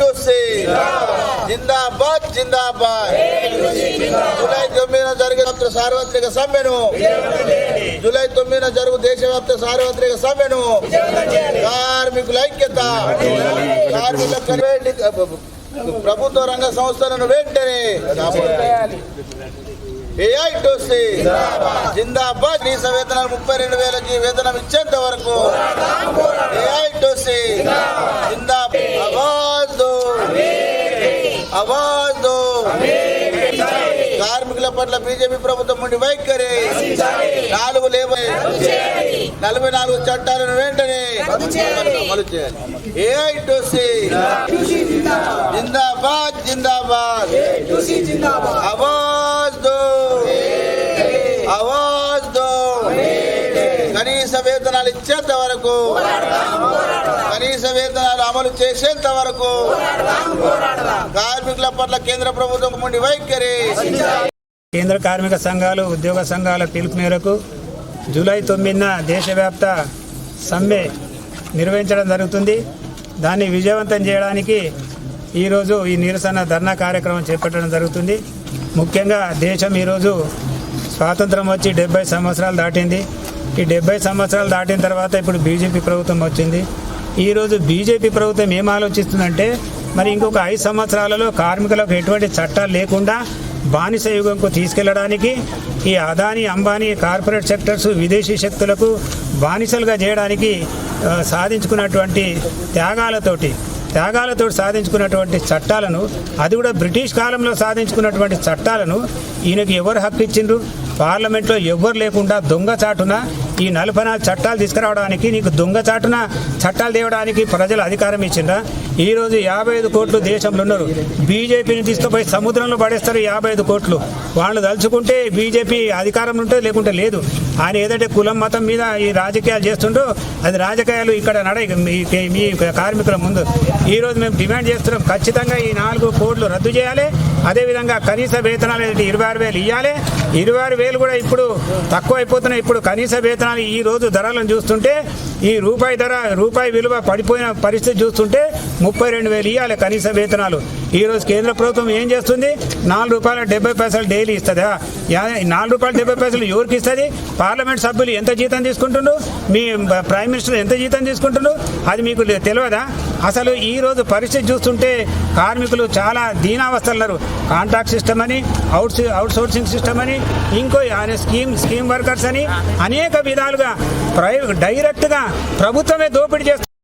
TU C. జిందాబాద్ జిందాబాద్. July తొమ్మిదిన జరిగే సార్వత్రిక సమ్మెను. జూలై తొమ్మిదిన జరుగు దేశవ్యాప్త సార్వత్రిక సమ్మెను. కార్మికుల ఐక్యత. కార్మికుల ప్రభుత్వ రంగ సంస్థలను వెంటనే ఏఐ టు సి. జిందాబాద్. కనీస వేతనాలు ముప్పై రెండు వేలకి వేతనం ఇచ్చేంత వరకు ఏఐ టు ఆవాజ్ దో కార్మికుల పట్ల బీజేపీ ప్రభుత్వం ఉండి వైఖరి. నాలుగు లేవ. నలభై నాలుగు చట్టాలను వెంటనే అమలు చేయాలి. AI to C. జిందాబాద్ జిందాబాద్. ఆవాజ్ దో ఆవాజ్ వేతనాలు ఇచ్చేంత వరకు కనీస వేతనాలు అమలు చేసేంత వరకు కార్మికుల పట్ల కేంద్ర ప్రభుత్వం ఉండి వైఖరి. కేంద్ర కార్మిక సంఘాలు ఉద్యోగ సంఘాల పిలుపు మేరకు జూలై తొమ్మిదిన దేశవ్యాప్త సమ్మె నిర్వహించడం జరుగుతుంది. దాన్ని విజయవంతం చేయడానికి ఈరోజు ఈ నిరసన ధర్నా కార్యక్రమం చేపట్టడం జరుగుతుంది. ముఖ్యంగా దేశం ఈరోజు స్వాతంత్రం వచ్చి డెబ్బై సంవత్సరాలు దాటింది. ఈ డెబ్బై సంవత్సరాలు దాటిన తర్వాత ఇప్పుడు బీజేపీ ప్రభుత్వం వచ్చింది. ఈరోజు బీజేపీ ప్రభుత్వం ఏం ఆలోచిస్తుందంటే మరి ఇంకొక ఐదు సంవత్సరాలలో కార్మికులకు ఎటువంటి చట్టాలు లేకుండా బానిస యుగంకు తీసుకెళ్ళడానికి ఈ అదాని అంబానీ కార్పొరేట్ సెక్టర్స్ విదేశీ శక్తులకు బానిసలుగా చేయడానికి సాధించుకున్నటువంటి త్యాగాలతోటి త్యాగాలతో సాధించుకున్నటువంటి చట్టాలను అది కూడా బ్రిటిష్ కాలంలో సాధించుకున్నటువంటి చట్టాలను ఈయనకి ఎవరు హక్కు ఇచ్చిండ్రు? పార్లమెంట్లో ఎవ్వరు లేకుండా దొంగచాటున ఈ నలభై నాలుగు చట్టాలు తీసుకురావడానికి నీకు దొంగచాటున చట్టాలు తేవడానికి ప్రజలు అధికారం ఇచ్చిండ్రా? ఈరోజు యాభై ఐదు కోట్లు దేశంలో ఉన్నారు. బీజేపీని తీసుకుపోయి సముద్రంలో పడేస్తారు యాభై ఐదు కోట్లు. వాళ్ళు తలుచుకుంటే బీజేపీ అధికారం ఉంటే లేకుంటే లేదు. ఆయన ఏదంటే కులం మతం మీద ఈ రాజకీయాలు చేస్తుంటూ అది రాజకీయాలు ఇక్కడ నడ మీ మీ కార్మికుల ముందు. ఈరోజు మేము డిమాండ్ చేస్తున్నాం ఖచ్చితంగా ఈ నాలుగు కోట్లు రద్దు చేయాలి. అదేవిధంగా కనీస వేతనాలు ఇరవై ఆరు వేలు ఇవ్వాలి ఇరవై ఆరు వేలు కూడా ఇప్పుడు తక్కువ అయిపోతున్నాయి ఇప్పుడు కనీస వేతనాలు ఈ రోజు ధరలను చూస్తుంటే ఈ రూపాయి ధర రూపాయి విలువ పడిపోయిన పరిస్థితి చూస్తుంటే ముప్పై రెండు వేలు ఇవ్వాలి కనీస వేతనాలు. ఈరోజు కేంద్ర ప్రభుత్వం ఏం చేస్తుంది? నాలుగు రూపాయల డెబ్బై పైసలు డైలీ ఇస్తుందా? నాలుగు రూపాయల డెబ్బై పైసలు ఎవరికి ఇస్తుంది? పార్లమెంట్ సభ్యులు ఎంత జీతం తీసుకుంటుండ్రు? మీ ప్రైమ్ మినిస్టర్ ఎంత జీతం తీసుకుంటుండ్రు? అది మీకు తెలియదా? అసలు ఈ రోజు పరిస్థితి చూస్తుంటే కార్మికులు చాలా దీనావస్థలు ఉన్నారు కాంట్రాక్ట్ సిస్టమ్ అని అవుట్ అవుట్ సోర్సింగ్ సిస్టమ్ అని ఇంకో ఆయన స్కీమ్ స్కీమ్ వర్కర్స్ అని అనేక విధాలుగా ప్రై డైరెక్ట్గా ప్రభుత్వమే దోపిడీ చేస్తుంది